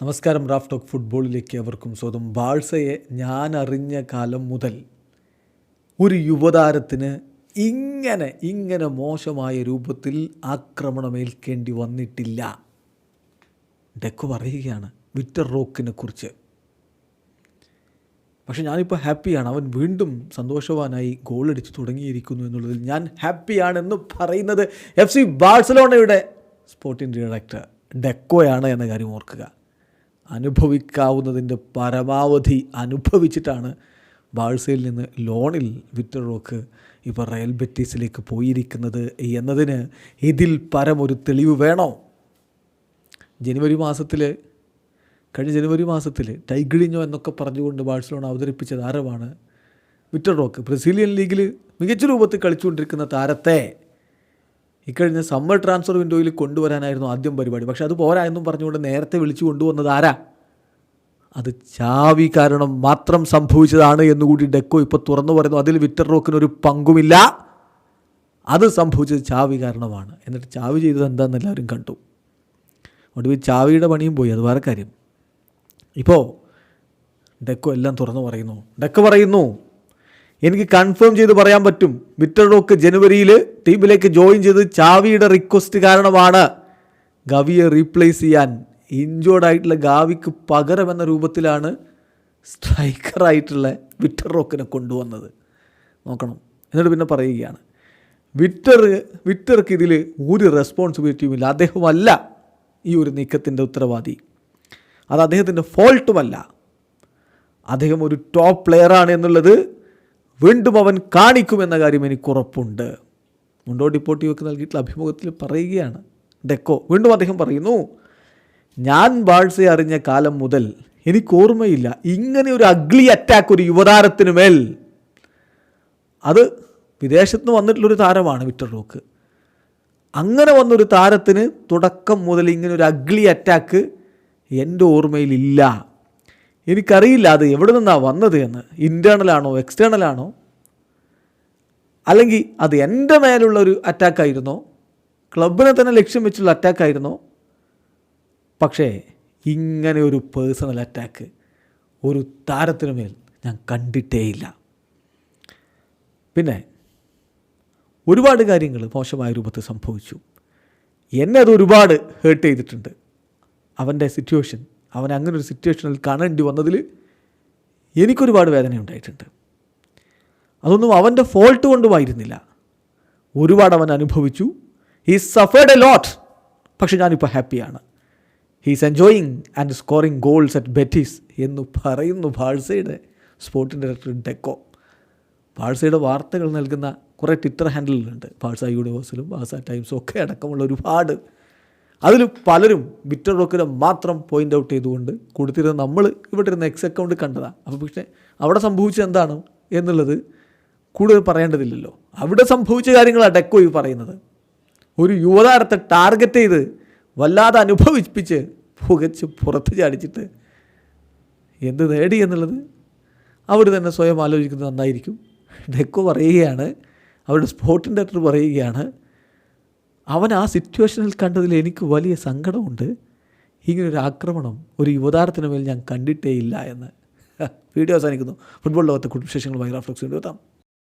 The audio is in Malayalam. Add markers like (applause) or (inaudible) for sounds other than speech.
നമസ്കാരം റാഫ് ടോക്ക് ഫുട്ബോളിലേക്ക് അവർക്കും സ്വന്തം ബാഴ്സയെ ഞാൻ അറിഞ്ഞ കാലം മുതൽ ഒരു യുവതാരത്തിന് ഇങ്ങനെ ഇങ്ങനെ മോശമായ രൂപത്തിൽ ആക്രമണമേൽക്കേണ്ടി വന്നിട്ടില്ല. ഡെക്കോ പറയുകയാണ് വിക്ടർ റോക്കിനെ കുറിച്ച്. പക്ഷെ ഞാനിപ്പോൾ ഹാപ്പിയാണ്. അവൻ വീണ്ടും സന്തോഷവാനായി ഗോളടിച്ച് തുടങ്ങിയിരിക്കുന്നു എന്നുള്ളതിൽ ഞാൻ ഹാപ്പിയാണെന്ന് പറയുന്നത് എഫ് സി ബാഴ്സലോണയുടെ സ്പോർട്ടിംഗ് ഡയറക്ടർ ഡെക്കോയാണ് എന്ന കാര്യം ഓർക്കുക. അനുഭവിക്കാവുന്നതിന്റെ പരമാവധി അനുഭവിച്ചിട്ടാണ് ബാഴ്സയിൽ നിന്ന് ലോണിൽ വിക്ടർ റോക്ക് ഇപ്പോൾ റയൽ ബെറ്റീസിലേക്ക് പോയിരിക്കുന്നത് എന്നതിന് ഇതിൽ പരമൊരു തെളിവ് വേണോ? ജനുവരി മാസത്തിൽ കഴിഞ്ഞ ജനുവരി മാസത്തിൽ ടൈഗിളിഞ്ഞോ എന്നൊക്കെ പറഞ്ഞുകൊണ്ട് ബാഴ്സലോണ അവതരിപ്പിച്ച താരമാണ് വിക്ടർ റോക്ക്. ബ്രസീലിയൻ ലീഗിൽ മികച്ച രൂപത്തിൽ കളിച്ചുകൊണ്ടിരിക്കുന്ന താരത്തെ ഇക്കഴിഞ്ഞ സമ്മർ ട്രാൻസ്ഫർ വിൻഡോയിൽ കൊണ്ടുവരാനായിരുന്നു ആദ്യം പരിപാടി. പക്ഷെ അത് പോരാ എന്നും പറഞ്ഞുകൊണ്ട് നേരത്തെ വിളിച്ചു കൊണ്ടുവന്നത് ആരാ? അത് ചാവി കാരണം മാത്രം സംഭവിച്ചതാണ് എന്നുകൂടി ഡെക്കോ ഇപ്പോൾ തുറന്നു പറയുന്നു. അതിൽ വിക്ടർ റോക്കിനൊരു പങ്കുമില്ല. അത് സംഭവിച്ചത് ചാവി കാരണമാണ്. എന്നിട്ട് ചാവി ചെയ്തത് എന്താണെന്ന് എല്ലാവരും കണ്ടു. ഒടുവിൽ ചാവിയുടെ പണിയും പോയി. അത് വേറെ കാര്യം. ഇപ്പോൾ ഡെക്കോ എല്ലാം തുറന്നു പറയുന്നു. ഡെക്കോ പറയുന്നു എനിക്ക് കൺഫേം ചെയ്ത് പറയാൻ പറ്റും. വിക്ടർ റോക്ക് ജനുവരിയിൽ ടീമിലേക്ക് ജോയിൻ ചെയ്ത് ചാവിയുടെ റിക്വസ്റ്റ് കാരണമാണ് ഗവിയെ റീപ്ലേസ് ചെയ്യാൻ ഇഞ്ചോർഡ് ആയിട്ടുള്ള ഗാവിക്ക് പകരം എന്ന രൂപത്തിലാണ് സ്ട്രൈക്കറായിട്ടുള്ള വിക്ടർ റോക്കിനെ കൊണ്ടുവന്നത്. നോക്കണം. എന്നിട്ട് പിന്നെ പറയുകയാണ്. വിക്ടർ വിക്ടർക്ക് ഇതിൽ ഒരു റെസ്പോൺസിബിലിറ്റിയും ഇല്ല. അദ്ദേഹമല്ല ഈ ഒരു നീക്കത്തിന്റെ ഉത്തരവാദി. അത് അദ്ദേഹത്തിന്റെ ഫോൾട്ടുമല്ല അദ്ദേഹം ഒരു ടോപ്പ് പ്ലെയറാണ് എന്നുള്ളത് വീണ്ടും അവൻ കാണിക്കുമെന്ന കാര്യം എനിക്ക് ഉറപ്പുണ്ട്. മുണ്ടോ ഡിപ്പോർട്ടീവൊക്കെ നൽകിയിട്ടുള്ള അഭിമുഖത്തിൽ പറയുകയാണ്. ഡെക്കോ വീണ്ടും അദ്ദേഹം പറയുന്നു ഞാൻ ബാഴ്സയെ അറിഞ്ഞ കാലം മുതൽ എനിക്ക് ഓർമ്മയില്ല. ഇങ്ങനെ ഒരു അഗ്ലി അറ്റാക്ക് ഒരു യുവതാരത്തിന് മേൽ. അത് വിദേശത്ത് നിന്ന് വന്നിട്ടുള്ളൊരു താരമാണ് വിക്ടർ റോക്ക്. അങ്ങനെ വന്നൊരു താരത്തിന് തുടക്കം മുതൽ ഇങ്ങനെ ഒരു അഗ്ലി അറ്റാക്ക് എന്റെ ഓർമ്മയിലില്ല. എനിക്കറിയില്ല അത് എവിടെ നിന്നാണ് വന്നത് എന്ന്. ഇന്റേർണലാണോ എക്സ്റ്റേണലാണോ അല്ലെങ്കിൽ അത് എന്റെ മേലുള്ള ഒരു അറ്റാക്കായിരുന്നോ ക്ലബിനെ തന്നെ ലക്ഷ്യം വെച്ചുള്ള അറ്റാക്കായിരുന്നോ പക്ഷേ ഇങ്ങനെ ഒരു പേഴ്സണൽ അറ്റാക്ക് ഒരു താരത്തിനു മേൽ ഞാൻ കണ്ടിട്ടേയില്ല. പിന്നെ ഒരുപാട് കാര്യങ്ങൾ മോശമായ രൂപത്തിൽ സംഭവിച്ചു. എന്നെ അത് ഒരുപാട് ഹേർട്ട് ചെയ്തിട്ടുണ്ട്. അവന്റെ സിറ്റുവേഷൻ അവൻ അങ്ങനെ ഒരു സിറ്റുവേഷനിൽ കാണേണ്ടി വന്നതിൽ എനിക്കൊരുപാട് വേദന ഉണ്ടായിട്ടുണ്ട്. അതൊന്നും അവന്റെ ഫോൾട്ട് കൊണ്ടുമായിരുന്നില്ല. ഒരുപാട് അവൻ അനുഭവിച്ചു. ഹീ സഫേർഡ് എ ലോട്ട് പക്ഷെ ഞാനിപ്പോൾ ഹാപ്പിയാണ് he's enjoying and scoring goals at Betis എന്ന് പറയുന്നു ബാഴ്സയുടെ സ്പോർട്ടിംഗ് ഡയറക്ടർ ഡെക്കോ. ബാഴ്സയുടെ വാർത്തകൾ നൽകുന്ന കുറേ ട്വിറ്റർ ഹാൻഡിലുകളുണ്ട് ബാഴ്സ യൂണിവേഴ്സിലും ബാഴ്സ ടൈംസും ഒക്കെ അടക്കമുള്ള ഒരുപാട് അതിൽ പലരും വിക്ടർ റോക്കിനെ മാത്രം പോയിന്റ് ഔട്ട് ചെയ്തുകൊണ്ട് കൊടുത്തിരുന്ന നമ്മൾ ഇവിടെ ഇരുന്ന എക്സ് അക്കൗണ്ട് കണ്ടതാണ് അപ്പോൾ പക്ഷേ അവിടെ സംഭവിച്ചത് എന്താണ് എന്നുള്ളത് കൂടുതൽ പറയേണ്ടതില്ലല്ലോ. അവിടെ സംഭവിച്ച കാര്യങ്ങളാണ് ഡെക്കോ ഈ പറയുന്നത്. ഒരു യുവതാരത്തെ ടാർഗറ്റ് ചെയ്ത് വല്ലാതെ അനുഭവിപ്പിച്ച് പുകച്ച് പുറത്ത് ചാടിച്ചിട്ട് എന്ത് നേടി എന്നുള്ളത് അവർ തന്നെ സ്വയം ആലോചിക്കുന്നത് നന്നായിരിക്കും. ഡെക്കോ പറയുകയാണ് അവരുടെ സ്പോർട്ടിന്റെ ഡയറക്ടർ പറയുകയാണ് അവൻ ആ സിറ്റുവേഷനിൽ കണ്ടതിൽ എനിക്ക് വലിയ സങ്കടമുണ്ട്. ഇങ്ങനൊരു ആക്രമണം ഒരു യുവതാരത്തിന് മേൽ ഞാൻ കണ്ടിട്ടേ ഇല്ല എന്ന്. (laughs) വീഡിയോ അവസാനിക്കുന്നു. ഫുട്ബോൾ ലോകത്തെ കുടുംബ വിശേഷങ്ങളുമായി റാഫ്ലക്സ് കൊണ്ടുവെത്താം